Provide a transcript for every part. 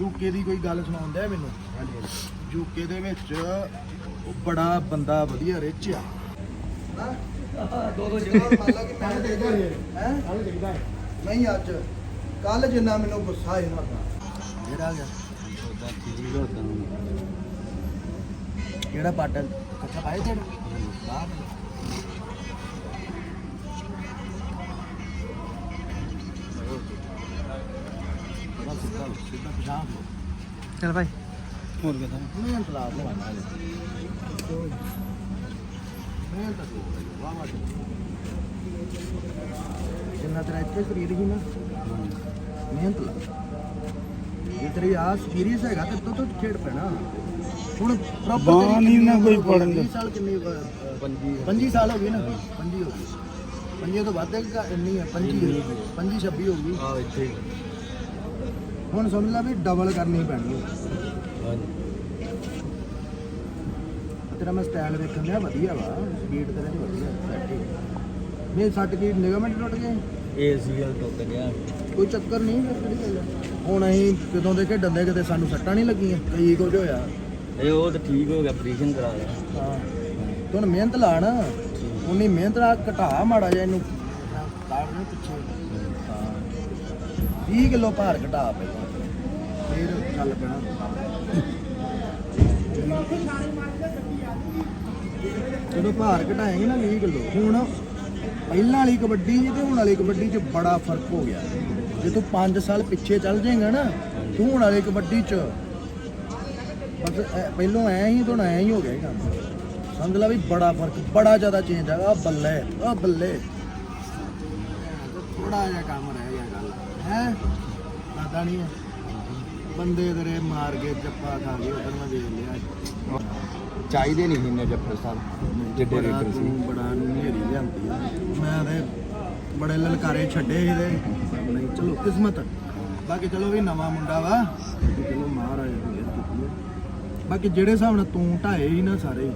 UK ਦੀ ਕੋਈ ਗੱਲ ਸੁਣਾਉਂਦਾ ਮੈਨੂੰ? ਯੂਕੇ ਦੇ ਵਿੱਚ ਉਹ ਬੜਾ ਬੰਦਾ ਵਧੀਆ ਰਿਚ ਆ। ਦੋ ਦੋ ਜਗ੍ਹਾ ਮੰਨ ਲਾ ਕਿ ਮੈਂ ਦੇਖਦਾ ਹੈ। ਦੇਖਦਾ ਨਹੀਂ ਅੱਜ। ਕੱਲ ਜਿੰਨਾ ਮੈਨੂੰ ਗੁੱਸਾ ਇਹਨਾਂ ਦਾ ਜਿਹੜਾ ਗਿਆ? ਕਿਹੜਾ ਪਾਟਲ ਕੱਚਾ ਪਾਏ ਤੇ ਬਾਹਰ। ਚਲ ਭਾਈ ਹੋਰ ਕਿਦਾਂ ਮੈਂ ਤਲਾਬ ਲਵਾਣਾ ਮੈਂ ਤਾਂ ਵਾਹ ਵਾਹ ਜਿੰਨਾ ਤੇਰਾ ਇੱਥੇ ਸਰੀਰ ਹੀ ਨਾ ਮਿਹਨਤ ਲਾ। ਜੇ ਤੇਰੀ ਆ ਸੀਰੀਅਸ ਹੈਗਾ ਤੇ ਤੂੰ ਤਾਂ ਖੇਡ ਪੈਣਾ। ਹੁਣ ਬਾਂਹ ਤੇਰੀ ਨਹੀਂ ਨਾ ਕੋਈ ਹੋ ਗਈ? ਦਾ। ਵੀਹ ਸਾਲ ਕਿੰਨੀ ਪੰਜੀ। ਪੰਜੀ ਸਾਲ ਹੋ ਗਏ ਨਾ ਪੰਜੀ ਹੋ ਗਈ। ਪੰਜੀ ਤੋਂ ਵੱਧ ਹੈ ਕਿ ਘੱਟ- ਇੰਨੀ ਹੈ ਪੰਜੀ ਪੰਜੀ 26 ਹੋ ਗਈ। ਆ ਇੱਥੇ ਹੁਣ ਸਮਝ ਲੈ ਵੀ ਡਬਲ ਕਰਨੀ ਪੈਣੀ ਹੈ। ਤੇਰਾ ਮੈਂ ਸਟਾਈਲ ਵੇਖਣ ਡਿਆ ਵਧੀਆ ਵਾ। ਸਪੀਡ ਤੇਰਾ ਦੀ ਵਧੀਆ ਸੈਟ ਹੀ ਮੇਰੇ ਸੱਟ ਕੀ ਲਿਗਾਮੈਂਟ ਟੁੱਟ ਗਏ ਏਸੀਐਲ ਟੁੱਟ ਗਿਆ। ਕੋਈ ਚੱਕਰ ਨਹੀਂ ਫਿਰ ਕਿਹੜੀ ਗੱਲ ਹੈ। ਹੁਣ ਅਸੀਂ ਕਦੋਂ ਦੇ ਖੇਡਣ ਦੇ ਕਿਤੇ ਸਾਨੂੰ ਸੱਟਾਂ ਨਹੀਂ ਲੱਗੀਆਂ ਕਈ ਕੁਝ ਹੋਇਆ ਇਹ ਉਹ ਤਾਂ ਠੀਕ ਹੋ ਗਿਆ ਆਪਰੇਸ਼ਨ ਕਰਾ ਲਿਆ। ਹਾਂ। ਤੂੰ ਹੁਣ ਮਿਹਨਤ ਲਾ ਨਾ ਉਨੀ ਮਿਹਨਤ ਲਾ ਘਟਾ ਮਾੜਾ ਜਿਹਾ ਇਹਨੂੰ। ਨੂੰ ਪਿੱਛੇ ਹਾਂ। 20 ਕਿਲੋ ਭਾਰ ਘਟਾ ਪਹਿਲਾਂ। ਫਿਰ ਚੱਲ ਪੈਣਾ। ਜਦੋਂ ਭਾਰ ਘਟਾਏਂਗੇ ਨਾ 20 ਕਿਲੋ, ਹੁਣ ਪਹਿਲਾਂ ਵਾਲੀ ਕਬੱਡੀ ਤੇ ਹੁਣ ਵਾਲੀ ਕਬੱਡੀ 'ਚ ਬੜਾ ਫ਼ਰਕ ਹੋ ਗਿਆ। ਜੇ ਤੂੰ 5 ਸਾਲ ਪਿੱਛੇ ਚੱਲ ਜਾਏਗਾ ਨਾ, ਤੂੰ ਹੁਣ ਵਾਲੀ ਕਬੱਡੀ 'ਚ ਬਸ ਪਹਿਲੋਂ ਐ ਹੀ ਤੋਂ ਐ ਹੀ ਹੋ ਗਿਆ ਇਹ ਕੰਮ। ਸਮਝ ਲਾ ਵੀ ਬੜਾ ਫ਼ਰਕ, ਬੜਾ ਜ਼ਿਆਦਾ ਚੇਂਜ ਹੈਗਾ ਆਹ ਬੱਲੇ ਆ ਬੱਲੇ। ਥੋੜਾ ਜਿਹਾ ਕੰਮ ਰਹਿ ਗਿਆ ਗੱਲ ਹੈ? ਦਾਦਾ ਨਹੀਂ ਹੈ। ਬੰਦੇ ਤੇਰੇ ਮਾਰ ਕੇ ਜੱਪਾ ਖਾ ਗਏ ਉਧਰ ਮੈਂ ਵੇਖ ਲਿਆ। ਚਾਹੀਦੇ ਨਹੀਂ ਇੰਨੇ ਜੱਫਰ ਸਾਹਿਬ ਜਿੱਡੇ ਰੇਡਰ ਸੀ। ਬੜਾ ਨੇਰੀ ਲਿਆਂਦੀ ਆ। ਮੈਂ ਤੇ ਬੜੇ ਲਲਕਾਰੇ ਛੱਡੇ ਇਹਦੇ ਨਹੀਂ ਚਲੋ ਕਿਸਮਤ। ਬਾਕੀ ਚਲੋ ਵੀ ਨਵਾਂ ਮੁੰਡਾ ਵਾ। ਚਲੋ ਮਹਾਰਾਜ। ਬਾਕੀ ਜਿਹੜੇ ਹਿਸਾਬ ਨਾਲ ਤੂੰ ਢਾਏ ਹੀ ਨਾ ਸਾਰੇ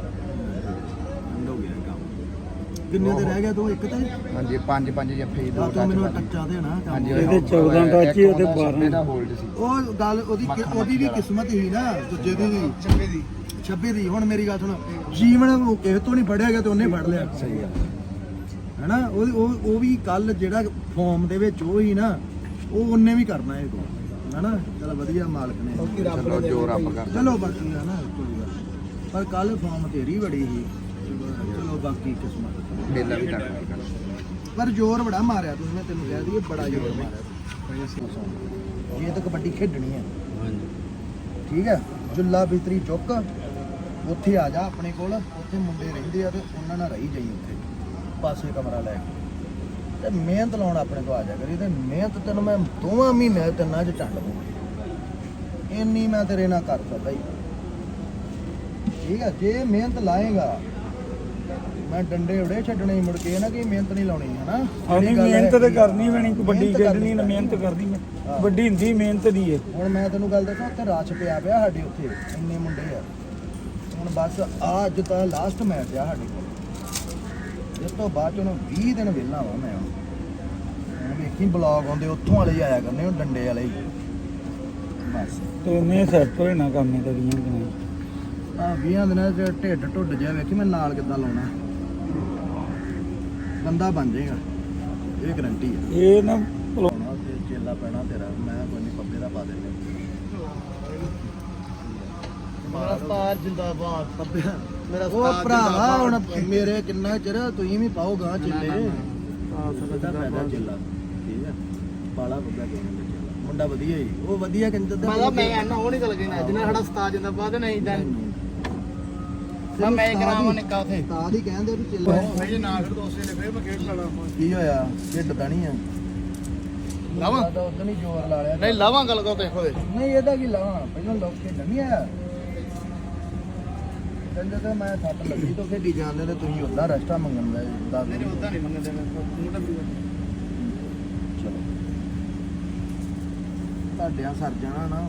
ਕਿੰਨੇ ਤੇ ਰਹਿ ਗਿਆ ਤੂੰ ਇੱਕ ਤੇ? ਹਾਂਜੀ ਪੰਜ ਪੰਜ ਜੱਫੇ ਆ ਤੂੰ ਮੈਨੂੰ ਟੱਚਾ ਦੇ ਨਾ ਕੰਮ ਇਹਦੇ 14 ਟੱਚ ਹੀ ਉਹਦੇ 12 ਦਾ ਹੋਲਡ ਸੀ। ਉਹ ਗੱਲ ਉਹਦੀ ਕਿ- ਉਹਦੀ ਵੀ ਕਿਸਮਤ ਹੀ ਨਾ ਦੂਜੇ ਦੀ। ਵੀ 26 ਦੀ। 26 ਦੀ ਹੁਣ ਮੇਰੀ ਗੱਲ ਸੁਣ। ਜੀਵਨ ਉਹ ਕਿਸੇ ਤੋਂ ਨਹੀਂ ਫੜਿਆ ਗਿਆ ਤੇ ਉਹਨੇ ਫੜ ਲਿਆ। ਸਹੀ ਆ ਹੈਨਾ? ਉਹ ਉਹ ਉਹ ਵੀ ਕੱਲ ਜਿਹੜਾ ਫਾਰਮ ਦੇ ਵਿੱਚ ਉਹ ਹੀ ਨਾ ਉਹ ਉਹਨੇ ਵੀ ਕਰਨਾ ਇਹ ਕੋ ਹੈਨਾ? ਚਲ ਵਧੀਆ ਮਾਲਕ ਨੇ। ਚਲੋ ਜੋ ਰੱਬ ਕਰ ਚਲੋ ਬਾਕੀ ਹੈਨਾ ਕੋਈ ਗੱਲ ਨੀ। ਪਰ ਕੱਲ ਫਾਰਮ ਤੇਰੀ ਬੜੀ ਸੀ। ਬਾਕੀ ਕਿਸਮਤ ਮੇਲਾ ਵੀ ਟੱਕ ਗਿਆ ਪਰ ਜ਼ੋਰ ਬੜਾ ਮਾਰਿਆ ਤੂੰ ਮੈਂ ਤੈਨੂੰ ਕਹਿ ਦਈਏ ਬੜਾ ਜ਼ੋਰ ਮਾਰਿਆ ਤੂੰ। ਜੇ ਤਾਂ ਕਬੱਡੀ ਖੇਡਣੀ ਹੈ। ਹਾਂਜੀ। ਠੀਕ ਹੈ? ਜੁੱਲਾ ਬਿਸਤਰੀ ਚੁੱਕ ਉੱਥੇ ਆ ਜਾ ਆਪਣੇ ਕੋਲ ਉੱਥੇ ਮੁੰਡੇ ਰਹਿੰਦੇ ਆ ਤੇ ਉਹਨਾਂ ਨਾਲ ਰਹੀ ਜਾਈ ਉੱਥੇ ਪਾਸੇ ਕਮਰਾ ਲੈ ਕੇ। ਤੇ ਮਿਹਨਤ ਲਾਉਣ ਆਪਣੇ ਕੋਲ ਆ ਜਾ ਕਰੀ ਤੇ ਮਿਹਨਤ ਤੈਨੂੰ ਮੈਂ ਦੋਵਾਂ ਮਹੀਨੇ ਤਿੰਨਾਂ ਚ ਟੰਡ ਦੂੰ ਇੰਨੀ ਮੈਂ ਤੇਰੇ ਨਾਲ ਕਰ ਸਕਦਾ ਹੀ ਠੀਕ ਹੈ? ਜੇ ਮਿਹਨਤ ਲਾਏਗਾ ਮੈਂ ਡੰਡੇ ਉੜੇ ਛੱਡਣੇ ਮੁੜ ਕੇ ਨਾ ਕਿ ਮਿਹਨਤ ਨਹੀਂ ਲਾਉਣੀ ਹੈ ਨਾ ਗੱਲ ਮਿਹਨਤ ਤੇ। ਕਰਨੀ ਪੈਣੀ ਕਬੱਡੀ ਖੇਡਣੀ ਨਾ ਮਿਹਨਤ ਕਰਨੀ ਮੈਂ। ਵੱਡੀ ਹੁੰਦੀ ਮਿਹਨਤ ਦੀ ਹੈ। ਹੁਣ ਮੈਂ ਤੈਨੂੰ ਗੱਲ ਦੱਸਾਂ ਉੱਥੇ ਰਾਸ਼ ਪਿਆ ਪਿਆ ਸਾਡੇ ਉੱਥੇ ਇੰਨੇ ਮੁੰਡੇ ਆ। ਹੁਣ ਬਸ ਆ ਅੱਜ ਤਾਂ ਲਾਸਟ ਮੈਚ ਆ ਸਾਡੇ ਕੋਲ। ਇਸ ਤੋਂ ਬਾਅਦ ਉਹਨੂੰ 20 ਦਿਨ ਵਿਹਲਾ ਵਾ ਮੈਂ ਵੇਖੀ ਬਲੌਗ ਆਉਂਦੇ ਉੱਥੋਂ ਵਾਲੇ ਹੀ ਆਇਆ ਕਰਨੇ ਉਹ ਡੰਡੇ ਵਾਲੇ ਹੀ। ਬਸ। ਤੇ ਉਹਨੇ ਸੈੱਟ ਹੋਏ ਨਾ ਕੰਮ ਤੇ ਦੀਆਂ ਦਿਨਾਂ ਆ 20 ਦਿਨਾਂ ਚ ਢਿੱਡ ਢੁੱਡ ਜਿਹਾ ਵੇਖੀ ਮੈਂ ਨਾਲ ਕਿੱਦਾਂ ਲਾਉਣਾ। ਬੰਦਾ ਬਣ ਜਾਏਗਾ। ਇਹ ਗਰੰਟੀ ਹੈ ਇਹ ਨਾ ਲਾਉਣਾ ਤੇ ਚੇਲਾ ਪੈਣਾ ਤੇਰਾ ਮੈਂ ਕੋਈ ਨਹੀਂ ਪੱਪੇ ਦਾ ਪਾ ਦਿੰਦੇ। ਮੇਰਾ ਸਟਾਰ ਜਿੰਦਾਬਾਦ ਪੱਪੇ ਮੇਰਾ ਉਹ ਭਰਾਵਾ ਹੁਣ ਮੇਰੇ ਕਿੰਨਾ ਚਿਰ ਤੁਸੀਂ ਵੀ ਪਾਓਗਾ ਚੇਲੇ। ਹਾਂ ਸਦਾ ਪੈਦਾ ਚੇਲਾ। ਠੀਕ ਹੈ ਪਾਲਾ ਬੱਗਾ ਕਹਿੰਦੇ ਚੇਲਾ? ਮੁੰਡਾ ਵਧੀਆ ਹੀ ਉਹ ਵਧੀਆ ਕਹਿੰਦੇ ਤੇ ਮੈਂ ਮੈਂ ਨਾ ਉਹ ਨਹੀਂ ਗੱਲ ਕਹਿਣਾ ਜਿੰਨਾ ਸਾਡਾ ਸਟਾਰ ਜਿੰਦਾਬਾਦ ਨਹੀਂ ਤਾਂ ਮੈਂ ਮੈਂ ਕਰਾਵਾਂ ਨਿੱਕਾ ਉਥੇ। ਉਸਤਾਦ ਹੀ ਕਹਿੰਦੇ ਵੀ ਚੇਲਾ ਮੇਰੇ ਨਾਲ ਫਿਰ ਦੋਸਤੇ ਨੇ ਫਿਰ ਮੈਂ ਖੇਡ ਲੈਣਾ ਕੀ ਹੋਇਆ? ਢਿੱਡ ਤਾਂ ਨਹੀਂ ਆ। ਲਾਵਾਂ? ਤਾਂ ਉਦੋਂ ਹੀ ਜ਼ੋਰ ਲਾ ਲਿਆ ਨਹੀਂ ਲਾਵਾਂ ਗੱਲ ਕੋ ਦੇਖੋ ਦੇ ਨਹੀਂ ਇਹਦਾ ਕੀ ਲਾਵਾਂ? ਪਹਿਲਾਂ ਲੋਕ ਖੇਡਣ ਨਹੀਂ ਆਇਆ। ਕਹਿੰਦੇ ਤੇ ਮੈਂ ਸੱਟ ਲੱਗੀ ਤੋਂ ਖੇਡੀ ਜਾਂਦੇ ਤੇ ਤੁਸੀਂ ਉਦਾਂ ਰਸਤਾ ਮੰਗਣ ਦਾ ਦੱਸ ਨਹੀਂ ਉਦਾਂ ਨਹੀਂ ਮੰਗਦੇ ਮੈਂ। ਮੂੰਹ ਟੱਪੀ ਚਲੋ। ਤੁਹਾਡਿਆਂ ਸਰ ਜਾਣਾ ਨਾ।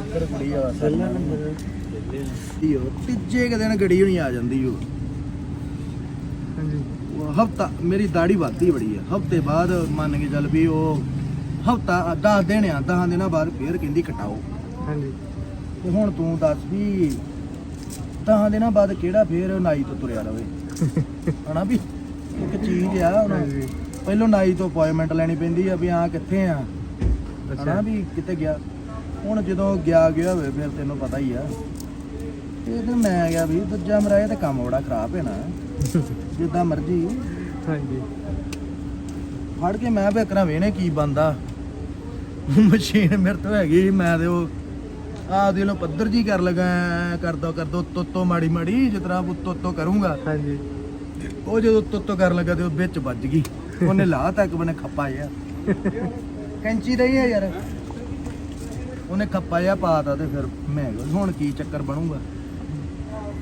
ਇੱਧਰ ਕੁੜੀ ਆ ਤੀਜੇ ਕੁ ਦਿਨ ਗੜੀ ਹੋਣੀ ਆ ਜਾਂਦੀ ਓ। ਹਫਤਾ ਮੇਰੀ ਦਾੜੀ ਵੱਧਦੀ ਬੜੀ ਆ। ਹਫ਼ਤੇ ਬਾਅਦ ਮੰਨ ਕੇ ਚੱਲ ਵੀ ਉਹ ਹਫਤਾ 10 ਦਿਨ ਆ 10 ਦਿਨਾਂ ਬਾਅਦ ਫੇਰ ਕਹਿੰਦੀ ਕਟਾਓ। ਹਾਂਜੀ। ਤੇ ਹੁਣ ਤੂੰ ਦੱਸ ਵੀ 10 ਦਿਨਾਂ ਬਾਅਦ ਕਿਹੜਾ ਫੇਰ ਨਾਈ ਤੋਂ ਤੁਰਿਆ ਰਵੇ? ਹਨਾ ਵੀ? ਇੱਕ ਚੀਜ਼ ਆ ਹੁਣ। ਹਾਂਜੀ। ਪਹਿਲੋਂ ਨਾਈ ਤੋਂ ਅਪਾਇੰਟਮੈਂਟ ਲੈਣੀ ਪੈਂਦੀ ਆ ਵੀ ਆ ਕਿੱਥੇ ਆ? ਹਨਾ ਵੀ ਕਿੱਥੇ ਗਿਆ। ਹੁਣ ਜਦੋਂ ਗਿਆ ਗਿਆ ਹੋਵੇ ਫਿਰ ਤੈਨੂੰ ਪਤਾ ਹੀ ਆ। ਇਹ ਤੇ ਮੈਂ ਗਿਆ ਵੀ ਦੂਜਾ ਮੇਰਾ ਇਹ ਤੇ ਕੰਮ ਬੜਾ ਖਰਾਬ ਹੈ ਨਾ। ਜਿੱਦਾਂ ਮਰਜ਼ੀ। ਹਾਂਜੀ। ਫੜ ਕੇ ਮੈਂ ਵੀ ਕਰਾਂ ਵੇਨੇ ਕੀ ਬੰਦਾ। ਮਸ਼ੀਨ ਮੇਰੇ ਤੋਂ ਹੈਗੀ ਸੀ, ਮੈਂ ਤੇ ਉਹ ਆਹ ਦੇ ਲੋ ਪੱਧਰ ਜੀ ਕਰ ਲਗਾ ਐਂ ਕਰਦਾ ਕਰਦਾ ਤੋਤੋ ਮਾੜੀ ਮਾੜੀ ਜਿਸ ਤਰ੍ਹਾਂ ਉਹ ਤੋਤੋ ਕਰੂੰਗਾ। ਹਾਂਜੀ। ਉਹ ਜਦੋਂ ਤੋਤੋ ਕਰਨ ਲੱਗਾ ਤੇ ਉਹ ਵਿੱਚ ਵੱਜ ਗਈ। ਉਹਨੇ ਲਾਹ ਤੱਕ ਬਨੇ ਖੱਪਾ ਜਿਹਾ। ਕੈਂਚੀ ਰਹੀ ਹੈ ਯਾਰ। ਉਹਨੇ ਖੱਪਾ ਜਿਹਾ ਪਾਤਾ ਤੇ ਫਿਰ ਮੈਂ ਹੁਣ ਕੀ ਚੱਕਰ ਬਣੂਗਾ।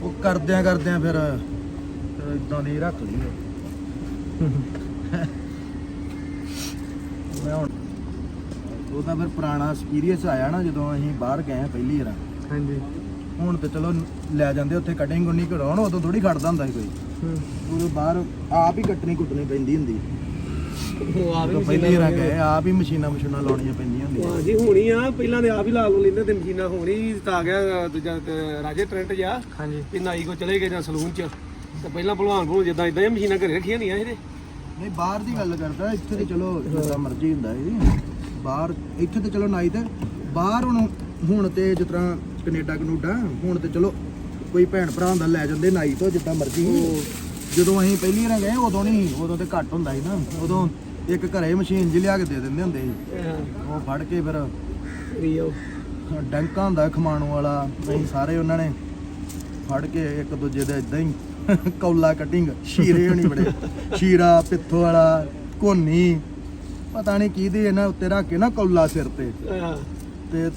ਉਹ ਕਰਦਿਆਂ ਕਰਦਿਆਂ ਫਿਰ ਇਦਾਂ ਦੀ ਰੱਖ ਲਈ ਮੈਂ ਹੁਣ ਉਹ ਤਾਂ ਫਿਰ ਪੁਰਾਣਾ ਐਕਸਪੀਰੀਅੰਸ ਆਇਆ ਨਾ ਜਦੋਂ ਅਸੀਂ ਬਾਹਰ ਗਏ ਪਹਿਲੀ ਵਾਰ। ਹਾਂਜੀ। ਹੁਣ ਤੇ ਚਲੋ ਲੈ ਜਾਂਦੇ ਉੱਥੇ ਕਟਿੰਗ ਗੁੰਨੀ ਕਰਾਉਣ ਉਦੋਂ ਥੋੜੀ ਖੜਦਾ ਹੁੰਦਾ ਸੀ ਕੋਈ। ਉਦੋਂ ਬਾਹਰ ਆਪ ਹੀ ਕੱਟਣੀ ਕੁੱਟਣੀ ਪੈਂਦੀ ਹੁੰਦੀ। ਉਹ ਆ ਜਦੋਂ ਪਹਿਲੀ ਵਾਰ ਗਏ ਆਪ ਹੀ ਮਸ਼ੀਨਾਂ ਮਸ਼ੀਨਾਂ ਲਾਉਣੀਆਂ ਪੈਂਦੀਆਂ ਹੁੰਦੀਆਂ ਹਾਂ ਜੀ ਹੋਣੀ ਆ ਪਹਿਲਾਂ ਤੇ ਆਪ ਹੀ ਲਾ ਲੋ ਲੈਂਦੇ ਤੇ ਮਸ਼ੀਨਾਂ ਹੋਣੀ ਤਾਂ ਆ ਗਿਆ ਦੂਜਾ ਤੇ ਰਾਜੇ ਟ੍ਰੈਂਟ ਜਾ ਹਾਂਜੀ। ਵੀ ਨਾਈ ਕੋ ਚਲੇ ਗਏ ਜਾਂ ਸਲੂਨ ਚ। ਤੇ ਪਹਿਲਾਂ ਭਲਵਾਨ ਭਲਵਾਨ ਜਿੱਦਾਂ ਇਦਾਂ ਹੀ ਮਸ਼ੀਨਾਂ ਘਰੇ ਰੱਖੀਆਂ ਹੁੰਦੀਆਂ ਇਹਦੇ। ਨਹੀਂ ਬਾਹਰ ਦੀ ਗੱਲ ਕਰਦਾ ਇੱਥੇ ਤੇ ਚਲੋ ਜਿੱਦਾਂ ਮਰਜ਼ੀ ਹੁੰਦਾ ਇਹ। ਬਾਹਰ ਇੱਥੇ ਤੇ ਚਲੋ ਨਾਈ ਤੇ ਬਾਹਰ ਹੁਣ ਹੁਣ ਤੇ ਜਿਸ ਤਰ੍ਹਾਂ ਕੈਨੇਡਾ ਕਨੂਡਾ ਹੁਣ ਤੇ ਚਲੋ ਕੋਈ ਭੈਣ ਭਰਾ ਹੁੰਦਾ ਲੈ ਜਾਂਦੇ ਨਾਈ ਤੋਂ ਜਿੱਦਾਂ ਮਰਜ਼ੀ। ਜਦੋਂ ਅਸੀਂ ਪਹਿਲੀ ਵਾਰ ਗਏ ਉਦੋਂ ਨਹੀਂ ਉਦੋਂ ਤੇ ਘੱਟ ਹੁੰਦਾ ਸੀ ਨਾ। ਉਦੋਂ ਇੱਕ ਘਰੇ ਮਸ਼ੀਨ ਜੀ ਲਿਆ ਕੇ ਦੇ ਦਿੰਦੇ ਹੁੰਦੇ ਸੀ। ਉਹ ਫੜ ਕੇ ਫਿਰ ਰੀਓ ਡੰਕਾ ਹੁੰਦਾ ਖਮਾਣੋ ਵਾਲਾ ਅਸੀਂ ਸਾਰੇ ਉਹਨਾਂ ਨੇ ਫੜ ਕੇ ਇੱਕ ਦੂਜੇ ਦੇ ਇਦਾਂ ਹੀ ਕੌਲਾ ਕਟਿੰਗ ਸ਼ੀਰੇ ਹੋਣੀ ਬੜੇ। ਸ਼ੀਰਾ ਪਿੱਥੋ ਵਾਲਾ ਕੋਨੀ ਪਤਾ ਨਹੀਂ ਕਿਹਦੇ ਇਹਨਾਂ ਉੱਤੇ ਰੱਖ ਕੇ ਨਾ ਕੌਲਾ ਸਿਰ ਤੇ। ਤੇ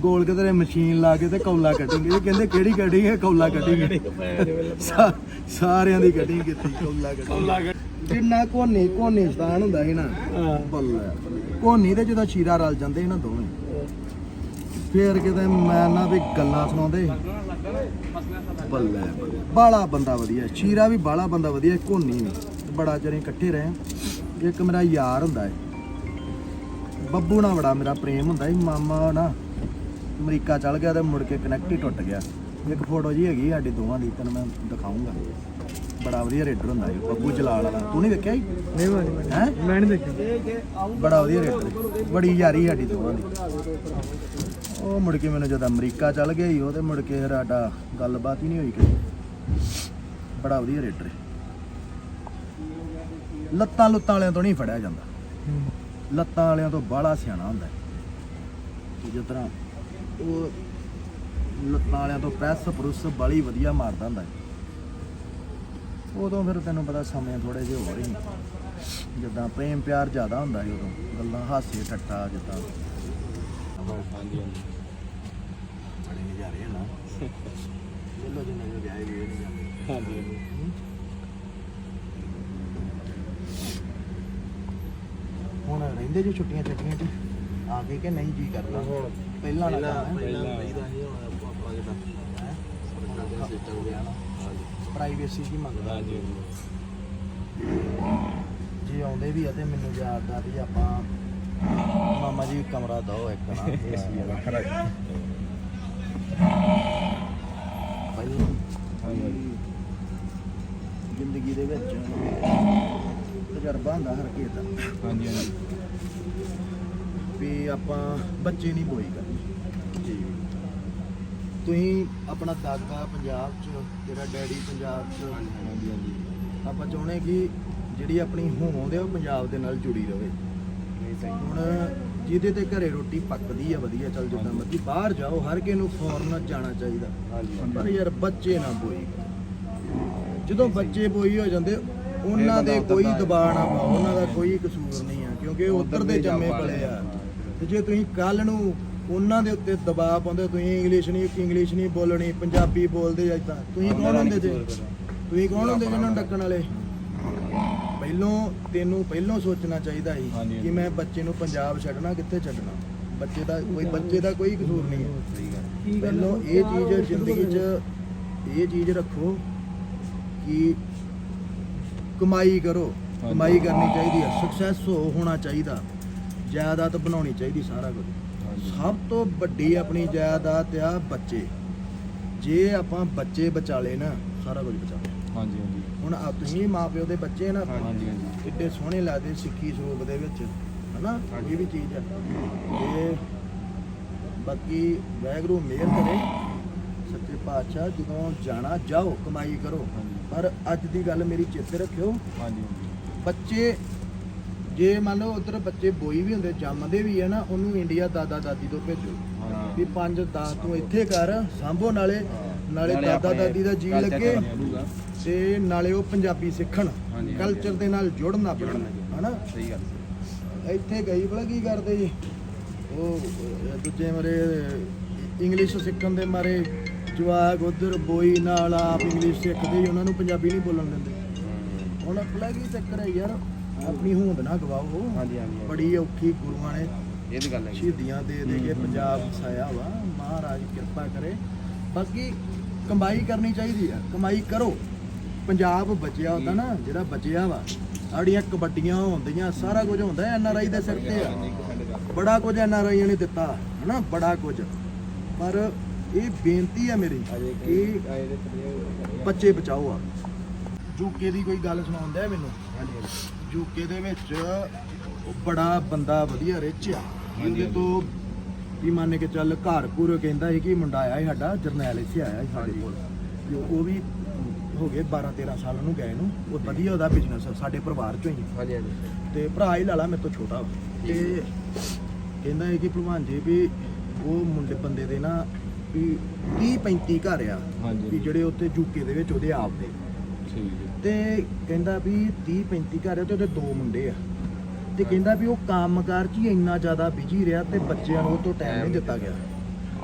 ਗੋਲ ਕਿਤੇ ਮਸ਼ੀਨ ਲਾ ਕੇ ਤੇ ਕੌਲਾ ਕਟਿੰਗ ਇਹ ਕਹਿੰਦੇ ਕਿਹੜੀ ਕਟਿੰਗ ਹੈ? ਕੌਲਾ ਕਟਿੰਗ ਸਾਰਿਆਂ ਦੀ ਕਟਿੰਗ ਕੀਤੀ ਕੌਲਾ ਕਟਿੰਗ ਜਿੰਨਾ ਕੋਨੀ ਕੋਨੀ ਸਥਾਨ ਹੁੰਦਾ ਸੀ ਨਾ ਬੱਲੇ। ਕੋਨੀ ਤੇ ਜਦੋਂ ਸ਼ੀਰਾ ਰਲ ਜਾਂਦੇ ਸੀ ਨਾ ਦੋਵੇਂ। ਫੇਰ ਕਿਤੇ ਮੈਂ ਨਾ ਵੀ ਗੱਲਾਂ ਸੁਣਾਉਂਦੇ ਬੱਲੇ ਬਾਲਾ। ਬੰਦਾ ਵਧੀਆ ਸ਼ੀਰਾ ਵੀ ਬਾਲਾ ਬੰਦਾ ਵਧੀਆ ਕੋਨੀ ਵੀ। ਬੜਾ ਚਿਰ ਇਕੱਠੇ ਰਹੇ ਇੱਕ ਮੇਰਾ ਯਾਰ ਹੁੰਦਾ ਹੈ ਬੱਬੂ ਨਾਲ ਬੜਾ ਮੇਰਾ ਪ੍ਰੇਮ ਹੁੰਦਾ ਸੀ। ਮਾਮਾ ਨਾ ਅਮਰੀਕਾ ਚਲ ਗਿਆ ਤੇ ਮੁੜ ਕੇ ਕਨੈਕਟ ਹੀ ਟੁੱਟ ਗਿਆ। ਇੱਕ ਫੋਟੋ ਜੀ ਹੈਗੀ ਸਾਡੀ ਦੋਵਾਂ ਦੀ ਤੈਨੂੰ ਮੈਂ ਦਿਖਾਉਂਗਾ ਬੜਾ ਵਧੀਆ ਰੇਡਰ ਹੁੰਦਾ ਹੈ ਬੱਬੂ ਜਲਾਲ ਵਾਲਾ। ਤੂੰ ਨਹੀਂ ਵੇਖਿਆ ਜੀ? ਨਹੀਂ ਮਾਰੀ ਹੈ? ਮੈਂ ਨਹੀਂ ਦੇਖਿਆ। ਬੜਾ ਵਧੀਆ ਰੇਡਰ ਬੜੀ ਯਾਰੀ ਸਾਡੀ ਦੋਵਾਂ ਦੀ। ਉਹ ਮੁੜ ਕੇ ਮੈਨੂੰ ਜਦ ਅਮਰੀਕਾ ਚਲ ਗਿਆ ਹੀ ਉਹ ਤੇ ਮੁੜ ਕੇ ਸਾਡਾ ਗੱਲਬਾਤ ਹੀ ਨਹੀਂ ਹੋਈ ਕਦੇ ਬੜਾ ਵਧੀਆ ਰੇਡਰ ਲੱਤਾਂ ਲੁੱਤਾਂ ਵਾਲਿਆਂ ਤੋਂ ਨਹੀਂ ਫੜਿਆ ਜਾਂਦਾ। ਲੱਤਾਂ ਵਾਲਿਆਂ ਤੋਂ ਬਾਹਲਾ ਸਿਆਣਾ ਹੁੰਦਾ। ਕਿ ਜਿਸ ਤਰ੍ਹਾਂ ਉਹ ਲੱਤਾਂ ਵਾਲਿਆਂ ਤੋਂ ਪ੍ਰੈਸ ਪ੍ਰੁੱਸ ਬੜੀ ਵਧੀਆ ਮਾਰਦਾ ਹੁੰਦਾ ਹੈ। ਉਦੋਂ ਫਿਰ ਤੈਨੂੰ ਪਤਾ ਸਮੇਂ ਥੋੜੇ ਜਿਹੇ ਹੋ ਰਹੇ ਸੀ ਜਿੱਦਾਂ ਪ੍ਰੇਮ ਪਿਆਰ ਜ਼ਿਆਦਾ ਹੁੰਦਾ ਸੀ ਉਦੋਂ ਗੱਲਾਂ ਹਾਸੇ ਟੱਟਾ ਜਿੱਦਾਂ। ਬੜੇ ਨਜ਼ਾਰੇ ਨਾ। ਚਲੋ ਜਿੰਨੇ ਵੀ ਵਿਆਹ ਵੀ ਨਹੀਂ ਜਾਂਦੇ ਹੁਣ ਰਹਿੰਦੇ ਜੋ ਛੁੱਟੀਆਂ ਛੁੱਟੀਆਂ ਚ ਆ ਕੇ ਕਿ ਨਹੀਂ ਜੀ ਕਰਦਾ ਪਹਿਲਾਂ ਨਾ। ਪ੍ਰਾਈਵੇਸੀ ਕੀ ਮੰਗਦਾ। ਜੇ ਆਉਂਦੇ ਵੀ ਆ ਤੇ ਮੈਨੂੰ ਯਾਦ ਆ ਵੀ ਆਪਾਂ ਮਾਮਾ ਜੀ ਕਮਰਾ ਦੋ ਇੱਕ ਨਾ ਏਸੀ ਵਾਲਾ। ਪਹਿਲਾਂ ਜ਼ਿੰਦਗੀ ਦੇ ਵਿੱਚ ਤਜਰਬਾ ਹੁੰਦਾ ਹਰ ਕਿਸੇ ਦਾ। ਹਾਂਜੀ ਹਾਂਜੀ। ਵੀ ਆਪਾਂ ਬੱਚੇ ਨਹੀਂ ਬੋਈ ਕਰਦੇ। ਜੀ ਤੁਸੀਂ ਆਪਣਾ ਦਾਦਾ ਪੰਜਾਬ ਚ ਤੇਰਾ ਡੈਡੀ ਪੰਜਾਬ ਚ ਹਾਂਜੀ ਹਾਂਜੀ ਆਪਾਂ ਚਾਹੁੰਦੇ ਕਿ ਜਿਹੜੀ ਆਪਣੀ ਹੋਂਦ ਹੈ ਉਹ ਪੰਜਾਬ ਦੇ ਨਾਲ ਜੁੜੀ ਰਵੇ। ਹੁਣ ਜਿਹਦੇ ਤੇ ਘਰੇ ਰੋਟੀ ਪੱਕਦੀ ਆ ਵਧੀਆ ਚੱਲ ਜਿੱਦਾਂ ਮਰਜ਼ੀ ਬਾਹਰ ਜਾਓ ਹਰ ਕਿਸੇ ਨੂੰ ਫੋਰਨ ਜਾਣਾ ਚਾਹੀਦਾ। ਪਰ ਯਾਰ ਬੱਚੇ ਨਾ ਬੋਈ। ਜਦੋਂ ਬੱਚੇ ਬੋਈ ਹੋ ਜਾਂਦੇ ਉਹਨਾਂ ਦੇ ਕੋਈ ਦਬਾਅ ਨਾ ਪਾਓ ਉਹਨਾਂ ਦਾ ਕੋਈ ਕਸੂਰ ਨਹੀਂ ਆ ਕਿਉਂਕਿ ਉਹ ਉੱਧਰ ਦੇ ਜੰਮੇ ਪਲੇ ਆ। ਤੇ ਜੇ ਤੁਸੀਂ ਕੱਲ ਨੂੰ ਉਹਨਾਂ ਦੇ ਉੱਤੇ ਦਬਾਅ ਪਾਉਂਦੇ ਹੋ, ਤੁਸੀਂ ਇੰਗਲਿਸ਼ ਨਹੀਂ ਇੰਗਲਿਸ਼ ਨਹੀਂ ਬੋਲਣੀ ਪੰਜਾਬੀ ਬੋਲਦੇ ਜਾਂ ਤਾਂ ਤੁਸੀਂ ਕੌਣ ਹੁੰਦੇ ਜੇ? ਤੁਸੀਂ ਕੌਣ ਹੁੰਦੇ ਜਿਹਨਾਂ ਨੂੰ ਡੱਕਣ ਵਾਲੇ? ਪਹਿਲੋਂ ਤੈਨੂੰ ਪਹਿਲੋਂ ਸੋਚਣਾ ਚਾਹੀਦਾ ਸੀ ਹਾਂਜੀ, ਕਿ ਮੈਂ ਬੱਚੇ ਨੂੰ ਪੰਜਾਬ ਛੱਡਣਾ ਕਿੱਥੇ ਛੱਡਣਾ? ਬੱਚੇ ਦਾ ਕੋਈ ਬੱਚੇ ਦਾ ਕੋਈ ਕਸੂਰ ਨਹੀਂ ਹੈ। ਪਹਿਲੋਂ ਇਹ ਚੀਜ਼ ਜ਼ਿੰਦਗੀ 'ਚ ਇਹ ਚੀਜ਼ ਰੱਖੋ ਕਿ ਕਮਾਈ ਕਰੋ। ਕਮਾਈ ਕਰਨੀ ਚਾਹੀਦੀ ਹੈ ਸਕਸੈਸ ਹੋਣਾ ਚਾਹੀਦਾ। ਜਾਇਦਾਦ ਬਣਾਉਣੀ ਚਾਹੀਦੀ ਸਾਰਾ ਕੁਝ। ਸਭ ਤੋਂ ਵੱਡੀ ਆਪਣੀ ਜਾਇਦਾਦ ਆ ਬੱਚੇ। ਜੇ ਆਪਾਂ ਬੱਚੇ ਬਚਾਲੇ ਨਾ ਸਾਰਾ ਕੁਝ ਬਚਾ ਲਿਆ। ਹਾਂਜੀ ਹਾਂਜੀ। ਹੁਣ ਆ ਤੁਸੀਂ ਮਾਪਿਓ ਦੇ ਬੱਚੇ ਨਾ ਹਾਂਜੀ ਹਾਂਜੀ। ਕਿੱਡੇ ਸੋਹਣੇ ਲੱਗਦੇ ਸਿੱਖੀ ਸਰੂਪ ਦੇ ਵਿੱਚ ਹਨਾ? ਇਹ ਵੀ ਚੀਜ਼ ਆ। ਤੇ ਬਾਕੀ ਵੈਗਰੂ ਮਿਹਰ ਕਰੇ ਸੱਚੇ ਪਾਤਸ਼ਾਹ ਜਦੋਂ ਜਾਣਾ ਜਾਓ ਕਮਾਈ ਕਰੋ। ਪਰ ਅੱਜ ਦੀ ਗੱਲ ਮੇਰੀ ਚੇਤੇ ਰੱਖਿਓ। ਹਾਂਜੀ। ਬੱਚੇ ਜੇ ਮੰਨ ਲਓ ਉਧਰ ਬੱਚੇ ਬੋਈ ਵੀ ਹੁੰਦੇ ਜੰਮਦੇ ਵੀ ਆ ਨਾ ਉਹਨੂੰ ਇੰਡੀਆ ਦਾਦਾ ਦਾਦੀ ਤੋਂ ਭੇਜੋ। ਵੀ 5 10 ਤੂੰ ਇੱਥੇ ਕਰ ਸਾਂਭੋ ਨਾਲੇ ਨਾਲੇ ਦਾਦਾ ਦਾਦੀ ਦਾ ਜੀ ਲੱਗੇ ਤੇ ਨਾਲੇ ਉਹ ਪੰਜਾਬੀ ਸਿੱਖਣ ਕਲਚਰ ਦੇ ਨਾਲ ਜੁੜਨ ਆਪਣਾ ਹਨਾ? ਸਹੀ ਗੱਲ। ਇੱਥੇ ਗਈ ਭਲਾ ਕੀ ਕਰਦੇ ਜੀ? ਉਹ ਦੂਜੇ ਮਰੇ ਇੰਗਲਿਸ਼ ਸਿੱਖਣ ਦੇ ਮਾਰੇ ਜਵਾਕ ਉਧਰ ਬੋਈ ਨਾਲ ਆਪ ਇੰਗਲਿਸ਼ ਸਿੱਖਦੇ ਹੀ ਉਹਨਾਂ ਨੂੰ ਪੰਜਾਬੀ ਨਹੀਂ ਬੋਲਣ ਦਿੰਦੇ। ਹੁਣ ਕੀ ਚੱਕਰ ਹੈ ਯਾਰ? ਆਪਣੀ ਹੋਂਦ ਨਾ ਗਵਾਓ। ਹਾਂਜੀ ਹਾਂਜੀ ਬੜੀ ਔਖੀ ਗੁਰੂਆਂ ਨੇ ਇਹ ਵੀ ਗੱਲ ਹੈ ਸ਼ਹੀਦੀਆਂ ਦੇ ਦੇ ਕੇ ਪੰਜਾਬ ਵਸਾਇਆ ਵਾ। ਮਹਾਰਾਜ ਕਿਰਪਾ ਕਰੇ। ਬਾਕੀ ਕਮਾਈ ਕਰਨੀ ਚਾਹੀਦੀ ਆ। ਕਮਾਈ ਕਰੋ। ਪੰਜਾਬ ਬਚਿਆ ਹੁੰਦਾ ਨਾ ਜਿਹੜਾ ਬਚਿਆ ਵਾ। ਸਾਡੀਆਂ ਕਬੱਡੀਆਂ ਹੁੰਦੀਆਂ ਸਾਰਾ ਕੁਝ ਹੁੰਦਾ ਐਨ ਆਰ ਆਈ ਦੇ ਸਿਰ ਤੇ ਆ। ਬੜਾ ਕੁਝ ਐਨ ਆਰ ਆਈਆਂ ਨੇ ਦਿੱਤਾ ਹਨਾ? ਬੜਾ ਕੁਝ। ਪਰ ਇਹ ਬੇਨਤੀ ਆ ਮੇਰੀ ਕਿ ਬੱਚੇ ਬਚਾਓ ਆ। ਯੂਕੇ ਦੀ ਕੋਈ ਗੱਲ ਸੁਣਾਉਂਦਾ ਮੈਨੂੰ? ਯੂਕੇ ਦੇ ਵਿੱਚ ਬੜਾ ਬੰਦਾ ਵਧੀਆ ਰਿਚ ਆ। ਉਹਦੇ ਤੋਂ ਵੀ ਮੰਨ ਕੇ ਚੱਲ ਘਰ ਘੁਰ ਕਹਿੰਦਾ ਸੀ ਕਿ ਮੁੰਡਾ ਆਇਆ ਸੀ ਸਾਡਾ ਜਰਨੈਲ ਇੱਥੇ ਆਇਆ ਸੀ ਸਾਡੇ ਕੋਲ। ਤੇ ਉਹ ਵੀ ਹੋ ਗਏ 12 13 ਸਾਲ ਉਹਨੂੰ ਗਏ ਨੂੰ। ਉਹ ਵਧੀਆ ਉਹਦਾ ਬਿਜ਼ਨਸ ਸਾਡੇ ਪਰਿਵਾਰ ਚੋਂ ਹੀ। ਹਾਂਜੀ ਹਾਂਜੀ। ਤੇ ਭਰਾ ਹੀ ਲਾਲਾ ਮੇਰੇ ਤੋਂ ਛੋਟਾ। ਵਾ। ਤੇ ਕਹਿੰਦਾ ਹੈ ਕਿ ਭਲਵਾਨ ਜੀ ਵੀ ਉਹ ਮੁੰਡੇ ਬੰਦੇ ਦੇ ਨਾ ਵੀ 30 35 ਘਰ ਆ। ਹਾਂਜੀ। ਵੀ ਜਿਹੜੇ ਉੱਥੇ ਯੂਕੇ ਦੇ ਵਿੱਚ ਉਹਦੇ ਆਪ ਦੇ। ਠੀਕ ਹੈ। ਤੇ ਕਹਿੰਦਾ ਵੀ 30 35 ਘਰ ਆ ਤੇ ਉਹਦੇ ਦੋ ਮੁੰਡੇ ਆ। ਤੇ ਕਹਿੰਦਾ ਵੀ ਉਹ ਕੰਮਕਾਰ 'ਚ ਹੀ ਇੰਨਾ ਜ਼ਿਆਦਾ ਬਿਜ਼ੀ ਰਿਹਾ ਤੇ ਬੱਚਿਆਂ ਨੂੰ ਉਹ ਤੋਂ ਟਾਈਮ ਨਹੀਂ ਦਿੱਤਾ ਗਿਆ।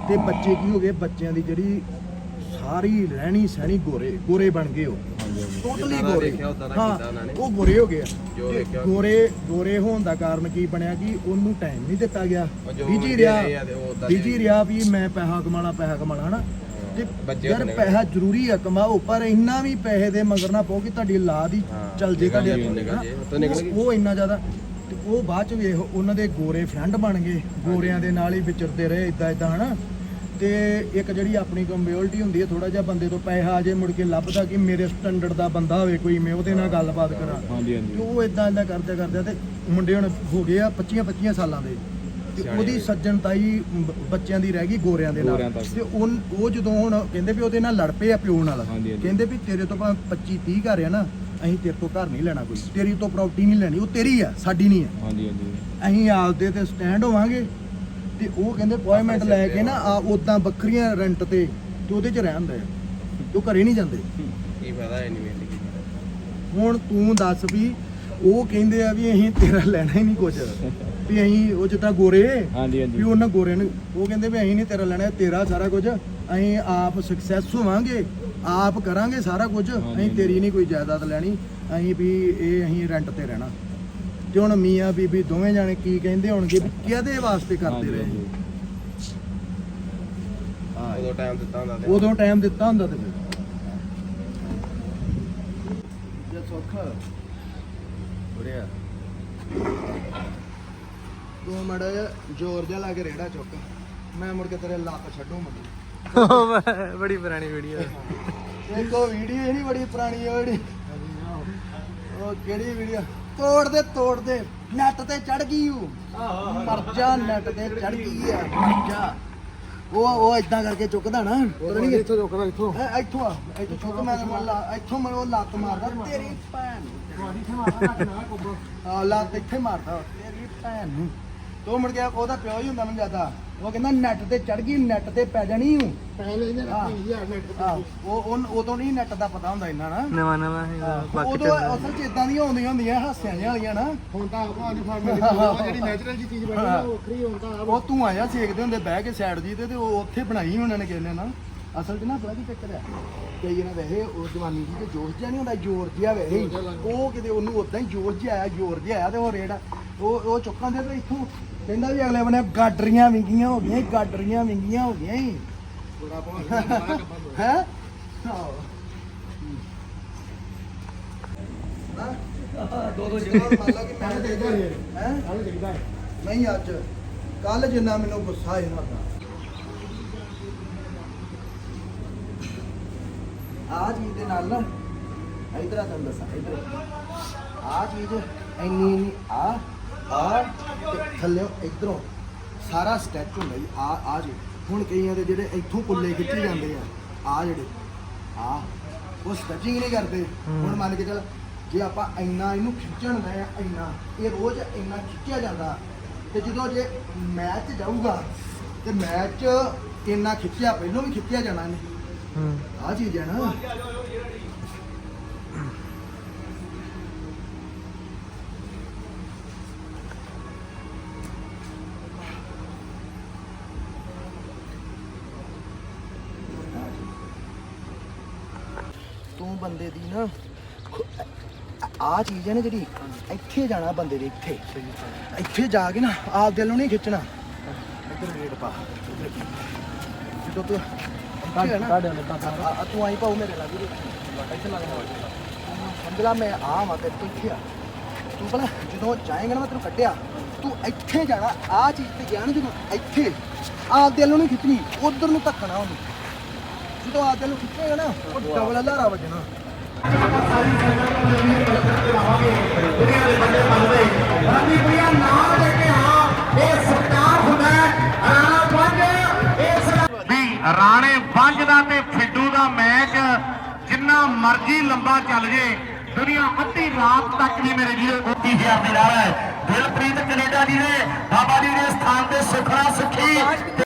ਤੇ ਬੱਚੇ ਕੀ ਹੋ ਗਏ? ਬੱਚਿਆਂ ਦੀ ਜਿਹੜੀ ਸਾਰੀ ਰਹਿਣੀ ਸਹਿਣੀ ਗੋਰੇ ਗੋਰੇ ਬਣ ਗਏ ਉਹ। ਟੋਟਲੀ ਗੋਰੇ। ਹਾਂ। ਉਹ ਗੋਰੇ ਹੋ ਗਏ ਆ। ਗੋਰੇ ਗੋਰੇ ਹੋਣ ਦਾ ਕਾਰਨ ਕੀ ਬਣਿਆ ਕਿ ਉਹਨੂੰ ਟਾਈਮ ਨਹੀਂ ਦਿੱਤਾ ਗਿਆ। ਬਿਜ਼ੀ ਰਹੇ ਬਿਜ਼ੀ ਰਿਹਾ ਵੀ ਮੈਂ ਪੈਸਾ ਕਮਾਣਾ ਪੈਸਾ ਕਮਾਣਾ ਹਨਾ? ਬੱਚੇ ਯਾਰ। ਪੈਸਾ ਜ਼ਰੂਰੀ ਆ ਕਮਾਓ ਪਰ ਇੰਨਾ ਵੀ ਪੈਸੇ ਦੇ ਮਗਰ ਨਾ ਪਾਓ ਕਿ ਤੁਹਾਡੀ ਔਲਾਦ ਹੀ ਚੱਲ ਜੇ ਤੁਹਾਡੇ ਹੱਥੋਂ। ਨਿਕਲ। ਉਹ- ਇੰਨਾ ਜ਼ਿਆਦਾ ਤੇ ਉਹ ਬਾਅਦ ਚ ਵੇਖ ਉਹਨਾਂ ਦੇ ਗੋਰੇ ਫਰੈਂਡ ਬਣ ਗਏ ਗੋਰਿਆਂ ਦੇ ਨਾਲ ਹੀ ਵਿਚਰਦੇ ਰਹੇ ਇਦਾਂ ਇਦਾਂ ਹਨਾ ਤੇ ਇੱਕ ਜਿਹੜੀ ਆਪਣੀ ਕੰਪਿਊਟਰ ਹੁੰਦੀ ਹੈ ਥੋੜਾ ਜਿਹਾ ਬੰਦੇ ਤੋਂ ਪੈਸਾ ਆ ਜੇ ਮੁੜ ਕੇ ਲੱਭਦਾ ਕਿ ਮੇਰੇ ਸਟੈਂਡਰਡ ਦਾ ਬੰਦਾ ਹੋਵੇ ਕੋਈ ਮੈਂ ਉਹਦੇ ਨਾਲ ਗੱਲਬਾਤ ਕਰਾਂ ਹਾਂਜੀ ਤੇ ਉਹ ਇਦਾਂ ਇਦਾਂ ਕਰਦੇ ਕਰਦੇ ਤੇ ਮੁੰਡੇ ਹੁਣ ਹੋ ਗਏ ਆ 25 25 ਸਾਲਾਂ ਦੇ ਤੇ ਉਹਦੀ। ਸੱਜਣਤਾਈ ਬ- ਬੱਚਿਆਂ ਦੀ ਰਹਿ ਗਈ ਗੋਰਿਆਂ ਦੇ ਨਾਲ। ਗੋਰਿਆਂ ਤੱਕ। ਤੇ ਉਹ ਉਹ ਜਦੋਂ ਹੁਣ ਕਹਿੰਦੇ ਵੀ ਉਹਦੇ ਨਾਲ ਲੜ ਪਏ ਆ ਪਿਓ ਨਾਲ ਹਾਂਜੀ, ਹਾਂਜੀ। ਕਹਿੰਦੇ ਵੀ ਤੇਰੇ ਤੋਂ ਭਾਵੇਂ 25 30 ਘਰ ਆ ਨਾ ਅਸੀਂ ਤੇਰੇ ਤੋਂ ਘਰ ਨਹੀਂ ਲੈਣਾ ਕੋਈ। ਤੇਰੀ ਤੋਂ ਪ੍ਰਾਪਰਟੀ ਨਹੀਂ ਲੈਣੀ ਉਹ ਤੇਰੀ ਆ ਸਾਡੀ ਨਹੀਂ ਆ। ਹਾਂਜੀ ਹਾਂਜੀ। ਅਸੀਂ ਆਪਦੇ ਤੇ ਸਟੈਂਡ ਹੋਵਾਂਗੇ ਤੇ ਉਹ ਕਹਿੰਦੇ ਅਪਾਇੰਟਮੈਂਟ ਲੈ ਕੇ ਨਾ ਆ ਉਦਾਂ ਵੱਖਰੀਆਂ ਰੈਂਟ ਤੇ ਤੇ ਉਹਦੇ ਚ ਰਹਿੰਦੇ ਆ। ਤੇ ਉਹ ਘਰੇ ਨਹੀਂ ਜਾਂਦੇ। ਕੀ ਫਾਇਦਾ ਹੈ ਨਹੀਂ ਜ਼ਿੰਦਗੀ ਹੁਣ ਤੂੰ ਦੱਸ ਵੀ ਉਹ ਕਹਿੰਦੇ ਆ ਵੀ ਅਸੀਂ ਤੇਰਾ ਲੈਣਾ ਹੀ ਨਹੀਂ ਕੁਝ ਵੀ ਅਸੀਂ ਉਹ ਜਿੱਦਾਂ ਗੋਰੇ ਹਾਂਜੀ ਵੀ ਉਹਨਾਂ ਗੋਰੇ ਨੇ ਉਹ ਕਹਿੰਦੇ ਵੀ ਅਸੀਂ ਨਹੀਂ ਤੇਰਾ ਲੈਣਾ ਤੇਰਾ ਸਾਰਾ ਕੁਝ। ਅਸੀਂ ਆਪ ਸਕਸੈਸ ਹੋਵਾਂਗੇ ਆਪ ਕਰਾਂਗੇ ਸਾਰਾ ਕੁਝ। ਅਸੀਂ ਤੇਰੀ ਨਹੀਂ ਕੋਈ ਜਾਇਦਾਦ ਲੈਣੀ। ਅਸੀਂ ਵੀ ਇਹ ਅਸੀਂ ਰੈਂਟ ਤੇ ਰਹਿਣਾ। ਤੇ ਹੁਣ ਮੀਆਂ ਬੀਬੀ ਦੋਵੇਂ ਜਾਣੇ ਕੀ ਕਹਿੰਦੇ ਹੋਣਗੇ ਵੀ ਕਿਹਦੇ ਵਾਸਤੇ ਕਰਦੇ ਰਹੇ? ਹਾਂ। ਉਦੋਂ ਟਾਈਮ ਦਿੱਤਾ ਹੁੰਦਾ ਤੇ। ਉਦੋਂ ਟਾਈਮ ਦਿੱਤਾ ਹੁੰਦਾ ਤੇ ਫਿਰ। ਜੇ ਸੁੱਖ। ਉੜਿਆ ਤੂੰ ਮੜਾ ਜ਼ੋਰ ਜਿਹਾ ਲਾ ਕੇ ਰੇੜਾ ਚੁੱਕ। ਮੈਂ ਮੁੜ ਕੇ ਤੇਰੇ ਲੱਤ ਛੱਡੂ ਮੁੰਡੇ ਬੜੀ ਪੁਰਾਣੀ ਵੀਡੀਓ ਇੱਕ ਉਹ ਵੀਡੀਓ ਜਿਹੜੀ ਬੜੀ ਪੁਰਾਣੀ ਆ ਜਿਹੜੀ। ਉਹ ਕਿਹੜੀ ਵੀਡੀਓ? ਤੋੜ ਦੇ ਤੋੜ ਦੇ ਨੈਟ ਤੇ ਚੜ ਗਈ ਉਹ। ਮਰ ਜਾ ਨੈਟ ਤੇ ਚੜ ਗਈ ਆ। ਮਰ ਜਾ ਉਹ ਉਹ ਇਦਾਂ ਕਰਕੇ ਚੁੱਕਦਾ ਨਾ। ਪਤਾ ਨਹੀਂ ਇੱਥੋਂ ਰੋਕਣਾ ਇੱਥੋਂ। ਐ ਇੱਥੋਂ ਆ ਇੱਥੋਂ ਚੁੱਕ ਮੈਂ ਮੈਂ ਲਾ- ਇੱਥੋਂ ਮੈਨੂੰ ਲੱਤ ਮਾਰਦਾ। ਤੇਰੀ ਭੈਣ। ਨੂੰ। ਆ ਲੱਤ ਇੱਥੇ ਮਾਰਦਾ। ਤੇਰੀ ਭੈਣ ਨੂੰ। ਤੋ ਮੁੜ ਗਿਆ ਉਹਦਾ ਪਿਓ ਹੀ ਹੁੰਦਾ ਮੈਨੂੰ ਜ਼ਿਆਦਾ। ਉਹ ਕਹਿੰਦਾ ਨੈਟ ਤੇ ਚੜ ਗਈ ਨੈਟ ਤੇ ਪੈ ਜਾਣੀ ਹੂੰ। ਪਹਿਲੇ ਇਹਨੇ ਰੱਖੀ ਉਹ ਉਹ ਉਦੋਂ ਨਹੀਂ ਨੈਟ ਦਾ ਪਤਾ ਹੁੰਦਾ ਇੰਨਾ ਨਾ। ਨਵਾਂ ਨਵਾਂ ਹਾਂ, ਉਦੋਂ ਅਸਲ ਚ ਇਦਾਂ ਦੀਆਂ ਹੁੰਦੀਆਂ ਹੁੰਦੀਆਂ ਹਾਸਿਆਂ ਜਿਹੀਆਂ ਵਾਲੀਆਂ ਨਾ। ਹੁਣ ਤਾਂ ਆਪਾਂ ਦੀ ਫਾਰਮੈਲਿਟੀ ਜਿਹੜੀ ਨੈਚੁਰਲ ਜੀ ਚੀਜ਼ ਬਣੀ ਉਹ ਵੱਖਰੀ ਤਾਂ ਉਹ ਤੂੰ ਆਇਆ ਸੇਕਦੇ ਹੁੰਦੇ ਬਹਿ ਕੇ ਸਾਈਡ ਜੀ ਤੇ ਤੇ ਉਹ ਉੱਥੇ ਬਣਾਈ ਉਹਨਾਂ ਨੇ ਕਿਸੇ ਨੇ ਨਾ। ਅਸਲ 'ਚ ਨਾ ਬੜਾ ਕੀ ਚੱਕਰ ਆ ਕਈ ਨਾ ਵੈਸੇ ਉਹ ਜਵਾਨੀ ਦੀ ਤੇ ਜੋਸ਼ ਜਿਹਾ ਨਹੀਂ ਹੁੰਦਾ ਜ਼ੋਰ ਜਿਹਾ ਵੈਸੇ ਹੀ। ਉਹ ਕਿਤੇ ਉਹਨੂੰ ਉਦਾਂ ਹੀ ਜੋਸ਼ ਜਿਹਾ ਆਇਆ ਜ਼ੋਰ ਜਿਹਾ ਆਇਆ ਤੇ ਉਹ ਰੇੜਾ ਉਹ ਉਹ ਚੁੱਕਾਂ ਦੇ ਤੇ ਇੱਥੋਂ ਕਹਿੰਦਾ ਵੀ ਅਗਲੇ ਬੰਨੇ ਗਾਡਰੀਆਂ ਵਿੰਗੀਆਂ ਹੋ ਗਈਆਂ ਗਾਡਰੀਆਂ ਵਿੰਗੀਆਂ ਹੋ ਗਈਆਂ ਹੀ ਬੜਾ ਬਹੁਤ ਹੈ? ਦੋ ਦੋ ਜਗ੍ਹਾ ਮੰਨ ਲਾ ਕਿ ਮੈਂ ਦੇ ਦੇ ਹੈ ਆਹ ਦੇਖਦਾ ਹੈ ਨਹੀਂ ਅੱਜ ਕੱਲ ਜਿੰਨਾ ਮੈਨੂੰ ਗੁੱਸਾ ਇਹਨਾਂ ਦਾ ਆ ਚੀਜ਼ ਦੇ ਨਾਲ ਨਾ ਇਧਰ ਆ ਤੁਹਾਨੂੰ ਦੱਸਾਂ ਇਧਰ। ਆ ਚੀਜ਼ ਇੰਨੀ ਇੰਨੀ ਆ ਆ। ਤੇ ਥੱਲੇ ਇਧਰੋਂ ਸਾਰਾ ਸਟੈਚ ਹੁੰਦਾ ਜੀ ਆ ਆ ਜੀ। ਹੁਣ ਕਈਆਂ ਦੇ ਜਿਹੜੇ ਇੱਥੋਂ ਪੁੱਲੇ ਖਿੱਚੇ ਜਾਂਦੇ ਆ ਆ ਜਿਹੜੇ ਆ ਉਹ ਸਟੈਚਿੰਗ ਨਹੀਂ ਕਰਦੇ। ਹੁਣ ਮੰਨ ਕੇ ਚੱਲ ਜੇ ਆਪਾਂ ਇੰਨਾ ਇਹਨੂੰ ਖਿੱਚਣ ਦਾ ਆ ਇੰਨਾ ਇਹ ਰੋਜ਼ ਇੰਨਾ ਖਿੱਚਿਆ ਜਾਂਦਾ ਤੇ ਜਦੋਂ ਜੇ ਮੈਚ ਜਾਊਗਾ ਤੇ ਮੈਚ ਇੰਨਾ ਖਿੱਚਿਆ ਪਹਿਲਾਂ ਵੀ ਖਿੱਚਿਆ ਜਾਣਾ ਇਹਨੇ। ਆ ਚੀਜ਼ ਹੈ ਨਾ। ਬੰਦੇ ਦੀ ਨਾ ਆ ਚੀਜ਼ ਹੈ ਨਾ ਜਿਹੜੀ ਇੱਥੇ ਜਾਣਾ ਬੰਦੇ ਦੇ ਇੱਥੇ। ਇੱਥੇ ਜਾ ਕੇ ਨਾ ਆਪ ਦਿਲ ਨੂੰ ਨਹੀਂ ਖਿੱਚਣਾ। ਇੱਧਰ ਰੇਡ ਪਾ। ਜਦੋਂ ਤੂੰ ਨਾ ਆ ਤੂੰ ਆਈ ਪਾਉ ਮੇਰੇ ਵੀਰੇ ਇੱਥੇ ਲੱਗ ਸਮਝ ਲਾ ਮੈਂ ਆ ਮਾ ਤੇ ਤੂੰ ਇੱਥੇ ਆ। ਤੂੰ ਭਲਾ ਜਦੋਂ ਜਾਏਗਾ ਨਾ ਮੈਂ ਤੈਨੂੰ ਕੱਢਿਆ ਤੂੰ ਇੱਥੇ ਜਾਣਾ ਆ ਚੀਜ਼ ਤੇ ਗਿਆ ਨਾ ਜਦੋਂ ਇੱਥੇ ਆਪ ਦਿਲ ਨੂੰ ਨਹੀਂ ਖਿੱਚਣੀ ਉਧਰ ਨੂੰ ਧੱਕਣਾ ਉਹਨੂੰ। ਜਦੋਂ ਆਪ ਦਿਲ ਖਿੱਚੇਗਾ ਨਾ, ਉਹ ਡਬਲ ਲਾਰਾ ਵੱਜਣਾ। ਵੀ ਰਾਣੇ ਬੰਜ ਦਾ ਤੇ ਫਿੱਡੂ ਦਾ ਮੈਚ, ਜਿੰਨਾ ਮਰਜ਼ੀ ਲੰਬਾ ਚੱਲ ਜੇ, ਦੁਨੀਆ ਅੱਧੀ ਰਾਤ ਤੱਕ ਵੀ ਮੇਰੇ ਵੀਰੋ 25000 ਦੀ ਨਾਲ ਹੈ। ਦਿਲਪ੍ਰੀਤ ਕੈਨੇਡਾ ਜੀ ਨੇ ਬਾਬਾ ਜੀ ਦੇ ਸਥਾਨ ਤੇ ਸੁਖਣਾ ਸੁਖੀ।